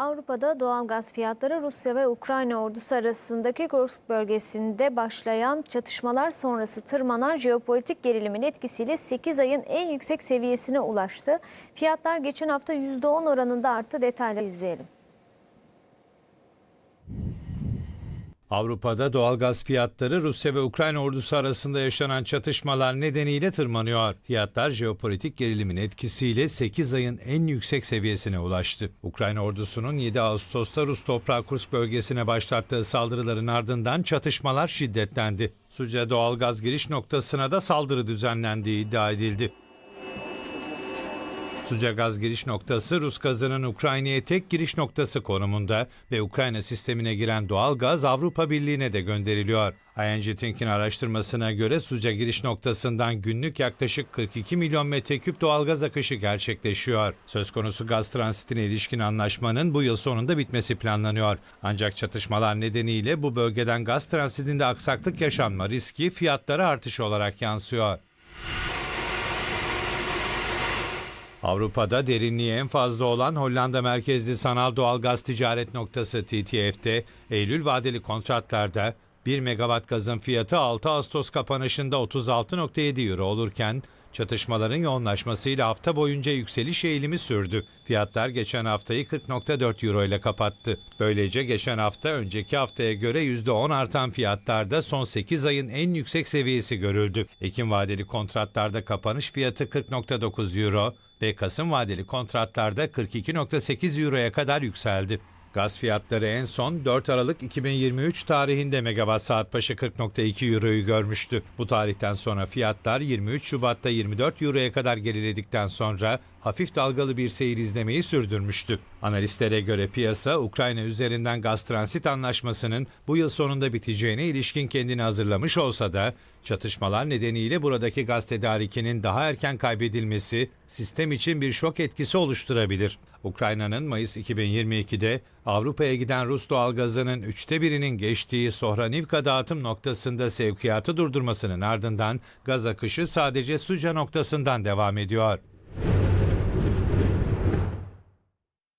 Avrupa'da doğal gaz fiyatları Rusya ve Ukrayna ordusu arasındaki Kursk bölgesinde başlayan çatışmalar sonrası tırmanan jeopolitik gerilimin etkisiyle 8 ayın en yüksek seviyesine ulaştı. Fiyatlar geçen hafta %10 oranında arttı. Detayları izleyelim. Avrupa'da doğalgaz fiyatları Rusya ve Ukrayna ordusu arasında yaşanan çatışmalar nedeniyle tırmanıyor. Fiyatlar jeopolitik gerilimin etkisiyle 8 ayın en yüksek seviyesine ulaştı. Ukrayna ordusunun 7 Ağustos'ta Rus toprağı Kursk bölgesine başlattığı saldırıların ardından çatışmalar şiddetlendi. Suca doğalgaz giriş noktasına da saldırı düzenlendiği iddia edildi. Suca gaz giriş noktası Rus gazının Ukrayna'ya tek giriş noktası konumunda ve Ukrayna sistemine giren doğal gaz Avrupa Birliği'ne de gönderiliyor. ING Think'in araştırmasına göre Suca giriş noktasından günlük yaklaşık 42 milyon metreküp doğalgaz akışı gerçekleşiyor. Söz konusu gaz transitine ilişkin anlaşmanın bu yıl sonunda bitmesi planlanıyor. Ancak çatışmalar nedeniyle bu bölgeden gaz transitinde aksaklık yaşanma riski fiyatlara artış olarak yansıyor. Avrupa'da derinliği en fazla olan Hollanda merkezli sanal doğal gaz ticaret noktası TTF'de Eylül vadeli kontratlarda 1 megawatt gazın fiyatı 6 Ağustos kapanışında 36.7 euro olurken çatışmaların yoğunlaşmasıyla hafta boyunca yükseliş eğilimi sürdü. Fiyatlar geçen haftayı 40.4 euro ile kapattı. Böylece geçen hafta önceki haftaya göre %10 artan fiyatlarda son 8 ayın en yüksek seviyesi görüldü. Ekim vadeli kontratlarda kapanış fiyatı 40.9 euro, ve Kasım vadeli kontratlarda 42.8 euroya kadar yükseldi. Gaz fiyatları en son 4 Aralık 2023 tarihinde megawatt saat başı 40.2 euroyu görmüştü. Bu tarihten sonra fiyatlar 23 Şubat'ta 24 euroya kadar geriledikten sonra hafif dalgalı bir seyir izlemeyi sürdürmüştü. Analistlere göre piyasa Ukrayna üzerinden gaz transit anlaşmasının bu yıl sonunda biteceğine ilişkin kendini hazırlamış olsa da çatışmalar nedeniyle buradaki gaz tedarikinin daha erken kaybedilmesi sistem için bir şok etkisi oluşturabilir. Ukrayna'nın Mayıs 2022'de Avrupa'ya giden Rus doğalgazının üçte birinin geçtiği Sohranivka dağıtım noktasında sevkiyatı durdurmasının ardından gaz akışı sadece Suca noktasından devam ediyor.